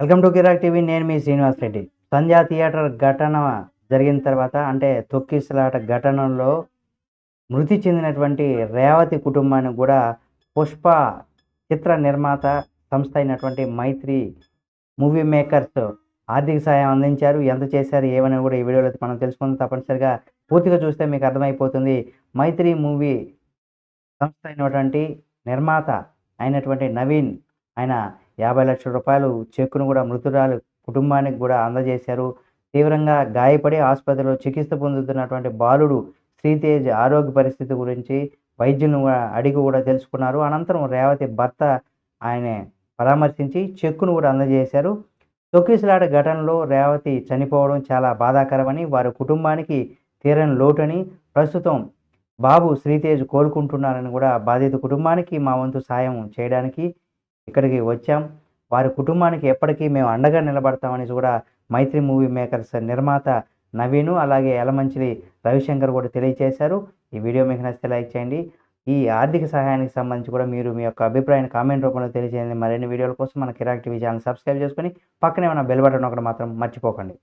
Welcome to Kirik TV నేను మీ Srinivas Reddy. Sandhya theatre ఘటన జరిగిన తర్వాత అంటే తొక్కిసలాట ఘటనలో మృతి చెందినటువంటి రేవతి కుటుంబానికి కూడా పుష్ప చిత్ర నిర్మాత సంస్థ అయినటువంటి మైత్రి మూవీ మేకర్స్ ఆర్థిక సాయం అందించారు. ఎంత చేశారు ఏమని కూడా ఈ వీడియోలో మనం తెలుసుకుందాం. తప్పనిసరిగా పూర్తిగా చూస్తే మీకు అర్థమైపోతుంది. మైత్రి మూవీ సంస్థ అయినటువంటి నిర్మాత అయినటువంటి నవీన్ ఆయన యాభై లక్షల రూపాయలు చెక్కును కూడా మృతురాలు కుటుంబానికి కూడా అందజేశారు. తీవ్రంగా గాయపడి ఆసుపత్రిలో చికిత్స పొందుతున్నటువంటి బాలుడు శ్రీతేజ్ ఆరోగ్య పరిస్థితి గురించి వైద్యులను కూడా అడిగి కూడా తెలుసుకున్నారు. అనంతరం రేవతి భర్త ఆయన పరామర్శించి చెక్కును కూడా అందజేశారు. తొక్కిసలాట ఘటనలో రేవతి చనిపోవడం చాలా బాధాకరమని వారి కుటుంబానికి తీరని లోటని ప్రస్తుతం బాబు శ్రీతేజ్ కోలుకుంటున్నారని కూడా బాధిత కుటుంబానికి మా వంతు సాయం చేయడానికి ఇక్కడికి వచ్చాం. వారి కుటుంబానికి ఎప్పటికీ మేము అండగా నిలబడతామని కూడా మైత్రి మూవీ మేకర్స్ నిర్మాత నవీను అలాగే ఎలమంచిలి రవిశంకర్ కూడా తెలియజేశారు. ఈ వీడియో మీకు నచ్చితే లైక్ చేయండి. ఈ ఆర్థిక సహాయానికి సంబంధించి కూడా మీరు మీ యొక్క అభిప్రాయాన్ని కామెంట్ రూపంలో తెలియజేయండి. మరిన్ని వీడియోల కోసం మన కిరాక్ టీవీ ఛానల్ సబ్స్క్రైబ్ చేసుకొని పక్కనే ఉన్న బెల్ బటన్ ఒకటి మాత్రం మర్చిపోకండి.